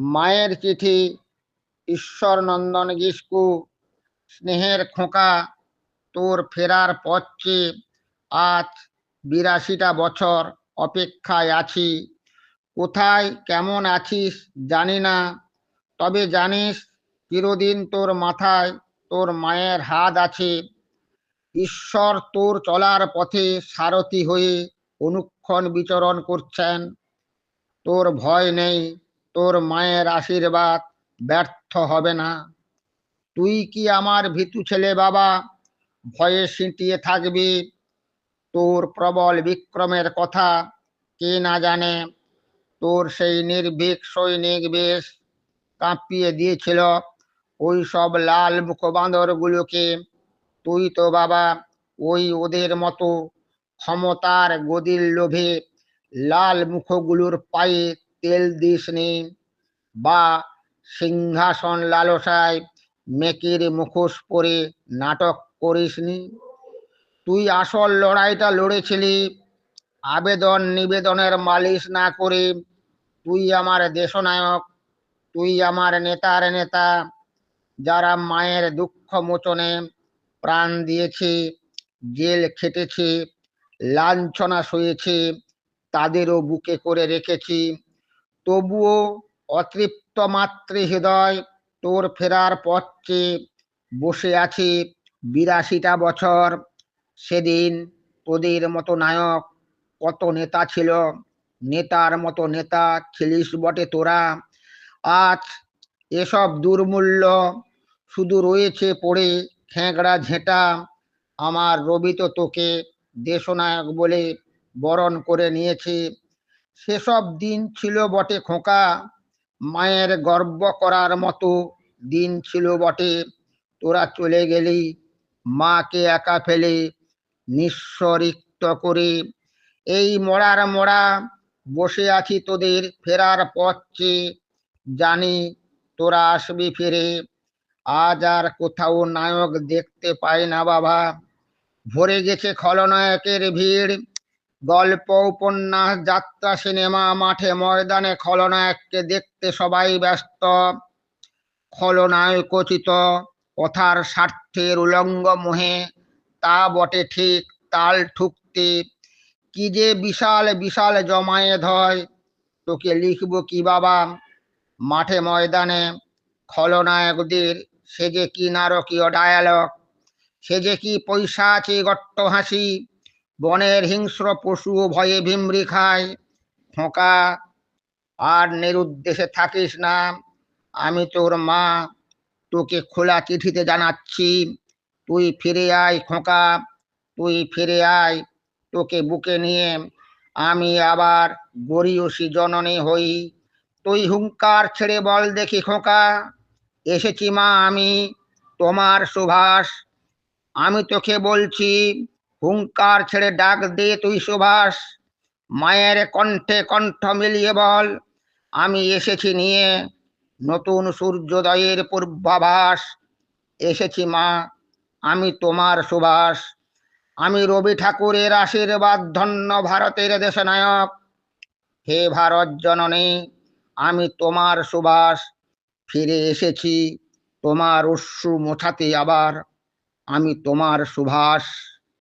মায়ের চিঠি, ঈশ্বর নন্দন গিস্কু, স্নেহের খোঁকা, তোর ফেরার পথে আজ বিরাশিটা বছর অপেক্ষায় আছি। কোথায়, কেমন আছিস জানি না, তবে জানিস চিরদিন তোর মাথায় তোর মায়ের হাত আছে। ঈশ্বর তোর চলার পথে সারথি হয়ে অনুক্ষণ বিচরণ করছেন। তোর ভয় নেই তোর মায়ের আশীর্বাদ ব্যর্থ হবে না। তুই কি আমার ভীতু ছেলে বাবা? ভয়ে সিঁটিয়ে থাকবি। তোর প্রবল বিক্রমের কথা কে না জানে? তোর সেই নির্ভীক সৈনিক বেশ কাঁপিয়ে দিয়েছিল। ওই সব লাল মুখ বাঁদরগুলোকে তুই তো বাবা ওই ওদের মতো ক্ষমতার গদির লোভে লাল মুখগুলোর পায়ে তেল দিসনি বা সিংহাসন লালসায় মেকির মুখোশ পরে নাটক করিসনি তুই আসল লড়াইটা লড়েছিলি, আবেদন নিবেদনের মালিশ না করে তুই আমার দেশনায়ক, তুই আমার নেতার নেতা, যারা মায়ের দুঃখ মোচনে প্রাণ দিয়েছে, জেল খেটেছে, লাঞ্ছনা সয়েছে, তাদেরও বুকে করে রেখেছি। তবুও অতৃপ্ত মাতৃ হৃদয় তোর ফেরার পথে বসে আছে বিরাশিটা বছর। সেদিন তোদের মতো নায়ক কত নেতা ছিল? নেতার মতো নেতা ছিলিস বটে তোরা। আজ এসব দুর্মূল্য শুধু রয়েছে পড়ে খেঁকড়া ঝেঁটা। আমার রবি তো তোকে দেশনায়ক বলে বরণ করে নিয়েছে। সেসব দিন ছিল বটে খোকা। মায়ের গর্ব করার মতো দিন ছিল বটে। তোরা চলে গেলি, মাকে একা ফেলে, নিঃস্বরিক্ত করে। এই মরার মরা, বসে আছি তোদের ফেরার পথ। চেয়ে জানি তোরা আসবি ফিরে। আজ আর কোথাও নায়ক দেখতে পাই না বাবা। ভরে গেছে খলনায়কের ভিড়। গল্প, উপন্যাস, যাত্রা, সিনেমা, মাঠে, ময়দানে, খলনায়ককে দেখতে সবাই ব্যস্ত। খলনায়কোচিত কথার স্বার্থের উলঙ্গ মোহে, তা বটে ঠিক, তাল ঠুকতে। কি যে বিশাল বিশাল জমায়েত হয়, তোকে লিখব কি বাবা? মাঠে, ময়দানে, খলনায়কদের সে যে কি নারকীয় ডায়ালগ সে যে কি পয়সা আছে গট্ট হাসি বনের হিংস্র পশু ভয়ে ভিমরি খায়। ফোঁকা, আর নিরুদ্দেশে থাকিস না। আমি তোর মা, তোকে খোলা চিঠিতে জানাচ্ছি। তুই ফিরে আয় খোঁকা তুই ফিরে আয় তোকে বুকে নিয়ে। আমি আবার গরিয়সী জননী হই। তুই হুঙ্কার ছেড়ে বল দেখি খোঁকা এসেছি মা আমি, তোমার সুভাষ। আমি তোকে বলছি হুঙ্কার ছেড়ে ডাক দে তুই সুভাষ। মায়ের কণ্ঠে কণ্ঠ মিলিয়ে বল, আমি এসেছি নিয়ে। নতুন সূর্যোদয়ের পূর্বাভাস, এসেছি মা, আমি তোমার সুভাষ। আমি রবি ঠাকুরের আশীর্বাদ, ধন্য ভারতের দেশনায়ক। হে ভারত জননী, আমি তোমার সুবাস ফিরে এসেছি তোমার অশ্রু মোছাতে আবার, আমি তোমার সুভাষ।